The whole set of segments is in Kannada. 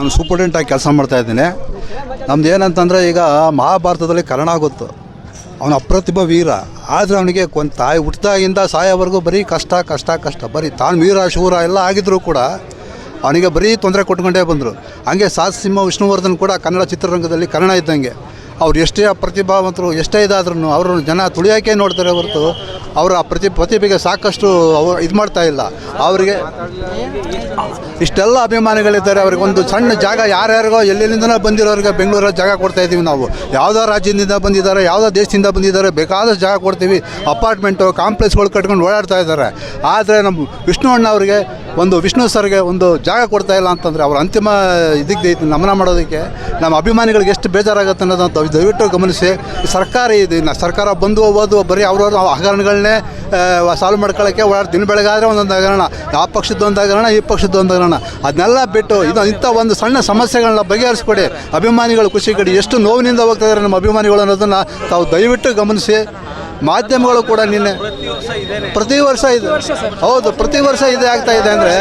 ನಾನು ಸೂಪರ್ಡೆಂಟಾಗಿ ಕೆಲಸ ಮಾಡ್ತಾ ಇದ್ದೀನಿ. ನಮ್ದು ಏನಂತಂದರೆ ಈಗ ಮಹಾಭಾರತದಲ್ಲಿ ಕರ್ಣ ಗೊತ್ತು. ಅವನ ಅಪ್ರತಿಭ ವೀರ. ಆದರೆ ಅವನಿಗೆ ಒಂದು ತಾಯಿ ಹುಟ್ಟಿದಾಗಿಂದ ಸಾಯೋವರೆಗೂ ಬರೀ ಕಷ್ಟ ಕಷ್ಟ ಕಷ್ಟ. ಬರೀ ತಾನು ವೀರ, ಶೂರ ಎಲ್ಲ ಆಗಿದ್ರೂ ಕೂಡ ಅವನಿಗೆ ಬರೀ ತೊಂದರೆ ಕೊಟ್ಕೊಂಡೇ ಬಂದರು. ಹಂಗೆ ಸಿಂಹ ವಿಷ್ಣುವರ್ಧನ್ ಕೂಡ ಕನ್ನಡ ಚಿತ್ರರಂಗದಲ್ಲಿ ಕನ್ನಡ ಇದ್ದಂಗೆ. ಅವ್ರು ಎಷ್ಟೇ ಪ್ರತಿಭಾವಂತರು, ಎಷ್ಟೇ ಇದಾದ್ರೂ ಅವರು ಜನ ತುಳಿಯೋಕೆ ನೋಡ್ತಾರೆ ಹೊರತು ಅವರ ಪ್ರತಿ ಪ್ರತಿಭೆಗೆ ಸಾಕಷ್ಟು ಅವರು ಇದು ಮಾಡ್ತಾ ಇಲ್ಲ. ಅವರಿಗೆ ಇಷ್ಟೆಲ್ಲ ಅಭಿಮಾನಿಗಳಿದ್ದಾರೆ. ಅವ್ರಿಗೆ ಒಂದು ಸಣ್ಣ ಜಾಗ ಯಾರ್ಯಾರಿಗೋ ಎಲ್ಲೆಲ್ಲಿಂದನೋ ಬಂದಿರೋರಿಗೆ ಬೆಂಗಳೂರಲ್ಲಿ ಜಾಗ ಕೊಡ್ತಾ ಇದ್ದೀವಿ ನಾವು. ಯಾವುದೋ ರಾಜ್ಯದಿಂದ ಬಂದಿದ್ದಾರೆ, ಯಾವುದೋ ದೇಶದಿಂದ ಬಂದಿದ್ದಾರೆ, ಬೇಕಾದಷ್ಟು ಜಾಗ ಕೊಡ್ತೀವಿ. ಅಪಾರ್ಟ್ಮೆಂಟು, ಕಾಂಪ್ಲೆಕ್ಸ್ಗಳು ಕಟ್ಕೊಂಡು ಓಡಾಡ್ತಾ ಇದ್ದಾರೆ. ಆದರೆ ನಮ್ಮ ವಿಷ್ಣು ಅಣ್ಣ ಅವರಿಗೆ ಒಂದು ವಿಷ್ಣು ಸರ್ಗೆ ಒಂದು ಜಾಗ ಕೊಡ್ತಾ ಇಲ್ಲ ಅಂತಂದರೆ ಅವರ ಅಂತಿಮ ಇದಕ್ಕೆ ನಮನ ಮಾಡೋದಕ್ಕೆ ನಮ್ಮ ಅಭಿಮಾನಿಗಳಿಗೆ ಎಷ್ಟು ಬೇಜಾರಾಗುತ್ತೆ ಅನ್ನೋದಂತ ದಯವಿಟ್ಟು ಗಮನಿಸಿ. ಸರ್ಕಾರ ಇದು ಸರ್ಕಾರ ಬಂದು ಹೋಗೋದು ಬರೀ ಅವ್ರವ್ರ ಹಗರಣಗಳನ್ನೇ ಸಾಲ್ವ್ ಮಾಡ್ಕೊಳ್ಳೋಕ್ಕೆ ಓಡಾಡಿ ದಿನ ಬೆಳಗಾದರೆ ಒಂದೊಂದು ಹಗರಣ, ಆ ಪಕ್ಷದ ಒಂದು ಹಗರಣ, ಈ ಪಕ್ಷದ ಒಂದು ಹಗರಣ. ಅದನ್ನೆಲ್ಲ ಬಿಟ್ಟು ಇದು ಇಂಥ ಒಂದು ಸಣ್ಣ ಸಮಸ್ಯೆಗಳನ್ನ ಬಗೆಹರಿಸ್ಕೊಡಿ. ಅಭಿಮಾನಿಗಳು ಖುಷಿ ಕಡಿ ಎಷ್ಟು ನೋವಿನಿಂದ ಹೋಗ್ತಾ ಇದ್ದಾರೆ ನಮ್ಮ ಅಭಿಮಾನಿಗಳು ಅನ್ನೋದನ್ನು ತಾವು ದಯವಿಟ್ಟು ಗಮನಿಸಿ. ಮಾಧ್ಯಮಗಳು ಕೂಡ ನಿನ್ನೆ ಪ್ರತಿ ವರ್ಷ ಇದೆ. ಹೌದು ಪ್ರತಿ ವರ್ಷ ಇದೆ ಆಗ್ತಾ ಇದೆ ಅಂದರೆ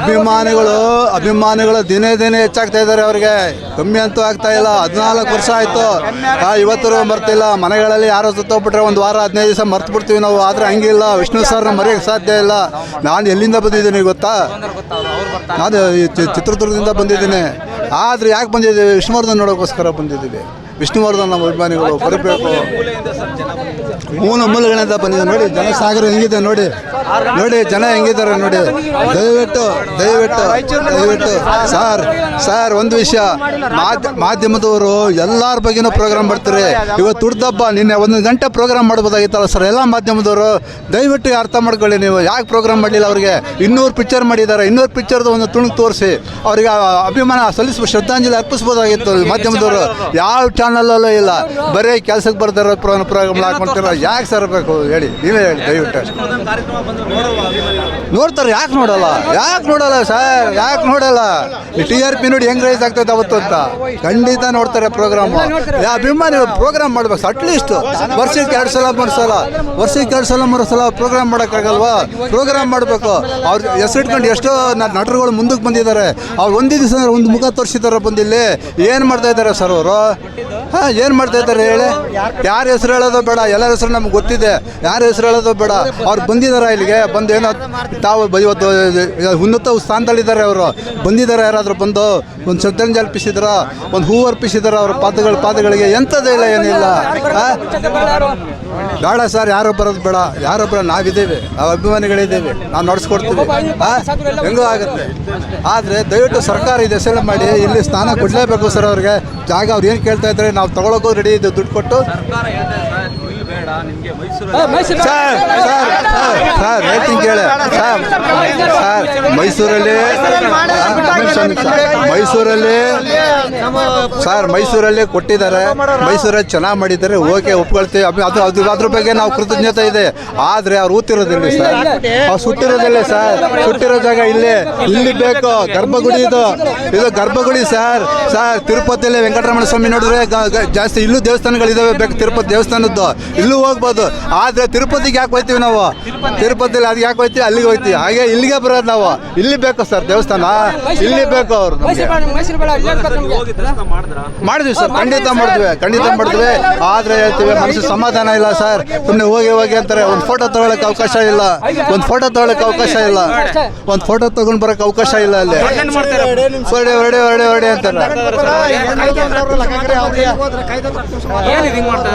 ಅಭಿಮಾನಿಗಳು ಅಭಿಮಾನಿಗಳು ದಿನೇ ದಿನೇ ಹೆಚ್ಚಾಗ್ತಾ ಇದ್ದಾರೆ ಅವ್ರಿಗೆ. ಕಮ್ಮಿ ಅಂತೂ ಆಗ್ತಾ ಇಲ್ಲ ಹದಿನಾಲ್ಕು ವರ್ಷ ಆಯಿತು. ಇವತ್ತರೂ ಮರ್ತಿಲ್ಲ. ಮನೆಗಳಲ್ಲಿ ಯಾರೋ ಸುತ್ತೋಗ್ಬಿಟ್ರೆ ಒಂದು ವಾರ ಹದಿನೈದು ದಿವಸ ಮರ್ತು ಬಿಡ್ತೀವಿ ನಾವು. ಆದರೆ ಹಂಗಿಲ್ಲ. ವಿಷ್ಣು ಸರ್ನ ಮರೆಯೋಕ್ಕೆ ಸಾಧ್ಯ ಇಲ್ಲ. ನಾನು ಎಲ್ಲಿಂದ ಬಂದಿದ್ದೀನಿ ಗೊತ್ತಾ? ನಾನು ಚಿತ್ರದುರ್ಗದಿಂದ ಬಂದಿದ್ದೀನಿ. ಆದರೆ ಯಾಕೆ ಬಂದಿದ್ದೀವಿ? ವಿಷ್ಣುವರ್ಧನ್ ನೋಡೋಕ್ಕೋಸ್ಕರ ಬಂದಿದ್ದೀವಿ. ವಿಷ್ಣುವರ್ಧನ್ ನಮ್ಮ ಅಭಿಮಾನಿಗಳು ಬರಬೇಕು. ಮೂಲ ಮೂಲಗಳಿಂದ ಬಂದಿದೆ ನೋಡಿ ಜನಸಾಗರ ಹೆಂಗಿದೆ ನೋಡಿ. ನೋಡಿ ಜನ ಹೆಂಗಿದ್ದಾರೆ ನೋಡಿ. ದಯವಿಟ್ಟು ದಯವಿಟ್ಟು ದಯವಿಟ್ಟು ಸರ್ ಸರ್ ಒಂದು ವಿಷಯ. ಮಾಧ್ಯ ಮಾಧ್ಯಮದವರು ಎಲ್ಲರ ಬಗ್ಗೆನೂ ಪ್ರೋಗ್ರಾಮ್ ಮಾಡ್ತಾರೆ. ಇವತ್ತು ತುಡ್ದಬ್ಬ ನಿನ್ನೆ ಒಂದು ಗಂಟೆ ಪ್ರೋಗ್ರಾಮ್ ಮಾಡ್ಬೋದಾಗಿತ್ತಲ್ಲ ಸರ್. ಎಲ್ಲ ಮಾಧ್ಯಮದವರು ದಯವಿಟ್ಟು ಅರ್ಥ ಮಾಡ್ಕೊಳ್ಳಿ ನೀವು. ಯಾಕೆ ಪ್ರೋಗ್ರಾಮ್ ಮಾಡಲಿಲ್ಲ ಅವರಿಗೆ? ಇನ್ನೂರು ಪಿಕ್ಚರ್ ಮಾಡಿದ್ದಾರೆ. ಇನ್ನೂರು ಪಿಕ್ಚರ್ದು ಒಂದು ತುಣುಕು ತೋರಿಸಿ. ಅವರಿಗೆ ಅಭಿಮಾನ ಸಲ್ಲಿಸುವ ಶ್ರದ್ಧಾಂಜಲಿ ಅರ್ಪಿಸ್ಬೋದಾಗಿತ್ತು ಮಾಧ್ಯಮದವರು. ಯಾವ ಚಾನಲಲ್ಲೂ ಇಲ್ಲ. ಬರೀ ಕೆಲಸಕ್ಕೆ ಬರ್ತಾರೋ ಪ್ರೋಗ್ರಾಮ್ ಹಾಕೊಂತಿರೋ ಯಾಕೆ ಸರ್ ಬೇಕು? ಹೇಳಿ. ನೀವೇ ಹೇಳಿ ದಯವಿಟ್ಟು. ನೋಡ್ತಾರೆ. ಯಾಕೆ ನೋಡಲ್ಲ? ಯಾಕೆ ನೋಡಲ್ಲ ಸರ್? ಯಾಕೆ ನೋಡಲ್ಲ? ಟಿ ಆರ್ ಪಿ ನೋಡಿ ಹೆಂಗ್ ರೈಸ್ ಆಗ್ತೈತೆ ಅವತ್ತು ಅಂತ. ಖಂಡಿತ ನೋಡ್ತಾರೆ ಪ್ರೋಗ್ರಾಮ್ ಯಾ ಅಭಿಮಾನಿ ಪ್ರೋಗ್ರಾಮ್ ಮಾಡ್ಬೇಕು. ಅಟ್ಲೀಸ್ಟ್ ವರ್ಷಕ್ಕೆ ಎರಡು ಸಲ ಮೂರು ಸಲ ವರ್ಷಕ್ಕೆ ಎರಡು ಸಲ ಮೂರು ಸಲ ಪ್ರೋಗ್ರಾಮ್ ಮಾಡೋಕ್ಕಾಗಲ್ವಾ? ಪ್ರೋಗ್ರಾಮ್ ಮಾಡಬೇಕು. ಅವ್ರ ಹೆಸರಿಟ್ಕೊಂಡು ಎಷ್ಟೋ ನಟರುಗಳು ಮುಂದಕ್ಕೆ ಬಂದಿದ್ದಾರೆ. ಅವ್ರು ಒಂದೇ ದಿವಸ ಒಂದು ಮುಖ ತೋರಿಸಿದಾರೆ ಬಂದಿಲ್ಲಿ. ಏನು ಮಾಡ್ತಾ ಇದ್ದಾರೆ ಸರ್ ಅವರು? ಹಾಂ, ಏನು ಮಾಡ್ತಾ ಇದ್ದಾರೆ ಹೇಳಿ? ಯಾರ ಹೆಸರು ಹೇಳೋದು ಬೇಡ, ಎಲ್ಲರ ಹೆಸರು ನಮ್ಗೆ ಗೊತ್ತಿದೆ. ಯಾರ ಹೆಸರು ಹೇಳೋದು ಬೇಡ. ಅವ್ರು ಬಂದಿದ್ದಾರೆ ಇಲ್ಲಿಗೆ ಬಂದು ಏನೋ ತಾವು ಇವತ್ತು ಉನ್ನತ ಸ್ಥಾನದಲ್ಲಿದ್ದಾರೆ ಅವರು. ಬಂದಿದ್ದಾರೆ ಯಾರಾದರೂ ಬಂದು, ಒಂದು ಶ್ರದ್ಧಾಂಜಲಿ ಅರ್ಪಿಸಿದ್ರ, ಒಂದು ಹೂ ಅರ್ಪಿಸಿದಾರ ಅವ್ರ ಪಾದಗಳ, ಪಾದಗಳಿಗೆ, ಎಂಥದ್ದು ಇಲ್ಲ, ಏನಿಲ್ಲ? ಬೇಡ ಸರ್, ಯಾರು ಬರೋದು ಬೇಡ. ಯಾರು ಬರೋ ನಾವಿದ್ದೇವೆ. ನಾವು ಅಭಿಮಾನಿಗಳಿದ್ದೇವೆ. ನಾವು ನಡೆಸ್ಕೊಡ್ತೀವಿ. ಹೆಂಗೋ ಆಗುತ್ತೆ. ಆದರೆ ದಯವಿಟ್ಟು ಸರ್ಕಾರ ಇದೆ ಹೆಸರು ಮಾಡಿ, ಇಲ್ಲಿ ಸ್ಥಾನ ಕೊಡಲೇಬೇಕು ಸರ್ ಅವ್ರಿಗೆ. ಜಾಗ ಅವ್ರು ಏನು ಕೇಳ್ತಾ ಇದ್ದಾರೆ ನಾವು ತಗೊಳಕ್ಕೂ ರೆಡಿ ಇದೆ ದುಡ್ಡು ಕೊಟ್ಟು. ಸರ್ ಇಲ್ಲಿ ಬೇಡ ನಿಮಗೆ Mysuru sir sir sir sir ಹೇಳ್ತೀನಿ ಕೇಳಿ. ಸರ್ ಸರ್ ಮೈಸೂರಲ್ಲಿ ಮೈಸೂರಲ್ಲಿ ಸರ್ ಮೈಸೂರಲ್ಲಿ ಕೊಟ್ಟಿದ್ದಾರೆ. ಮೈಸೂರಲ್ಲಿ ಚೆನ್ನಾಗಿ ಮಾಡಿದ್ದಾರೆ. ಓಕೆ ಒಪ್ಕೊಳ್ತೀವಿ. ಅದು ಅದು ಅದ್ರ ಬಗ್ಗೆ ನಾವು ಕೃತಜ್ಞತೆ ಇದೆ. ಆದರೆ ಅವ್ರು ಊತಿರೋದಿಲ್ಲ ಸರ್? ಅವ್ರು ಸುಟ್ಟಿರೋದಿಲ್ಲ ಸರ್? ಸುಟ್ಟಿರೋ ಜಾಗ ಇಲ್ಲೇ. ಇಲ್ಲಿ ಬೇಕು. ಗರ್ಭಗುಡಿ ಇದು. ಇದು ಗರ್ಭಗುಡಿ ಸರ್. ಸರ್ ತಿರುಪತಿಯಲ್ಲಿ ವೆಂಕಟರಮಣ ಸ್ವಾಮಿ ನೋಡಿದ್ರೆ ಜಾಸ್ತಿ ಇಲ್ಲೂ ದೇವಸ್ಥಾನಗಳಿದಾವೆ ಬೇಕು ತಿರುಪತಿ ದೇವಸ್ಥಾನದ್ದು. ಇಲ್ಲೂ ಹೋಗ್ಬೋದು. ಆದರೆ ತಿರುಪತಿಗೆ ಯಾಕೆ ಹೋಗ್ತೀವಿ ನಾವು? ತಿರುಪತಿಯಲ್ಲಿ ಅದು ಯಾಕೆ ಹೋಗ್ತೀವಿ ಅಲ್ಲಿಗೆ ಹೋಗ್ತೀವಿ ಹಾಗೆ ಇಲ್ಲಿಗೆ ಬರೋದು ನಾವು. ಇಲ್ಲಿ ಬೇಕು ಸರ್ ದೇವಸ್ಥಾನ. ಇಲ್ಲಿ ಬೇಕು ಅವ್ರು ನಮಗೆ. ಮಾಡಿದ್ವಿ ಸರ್ ಖಂಡಿತ ಮಾಡಿದ್ವಿ ಖಂಡಿತ ಮಾಡಿದ್ವಿ. ಆದ್ರೆ ಹೇಳ್ತೀವಿ ಮನಸ್ಸು ಸಮಾಧಾನ ಇಲ್ಲ ಸರ್. ಸುಮ್ಮನೆ ಹೋಗಿ ಹೋಗಿ ಅಂತಾರೆ ಒಂದು ಫೋಟೋ ತಗೊಳಕ್ ಅವಕಾಶ ಇಲ್ಲ. ಒಂದು ಫೋಟೋ ತಗೊಳಕ್ ಅವಕಾಶ ಇಲ್ಲ. ಒಂದು ಫೋಟೋ ತಗೊಂಡ್ ಬರಕ್ ಅವಕಾಶ ಇಲ್ಲ ಅಲ್ಲಿ. ಹೊರಡೆ ಹೊರಡೆ ಹೊರಡೆ ಹೊರಡೆ ಅಂತಾರೆ. ಮಾಡ್ತಾ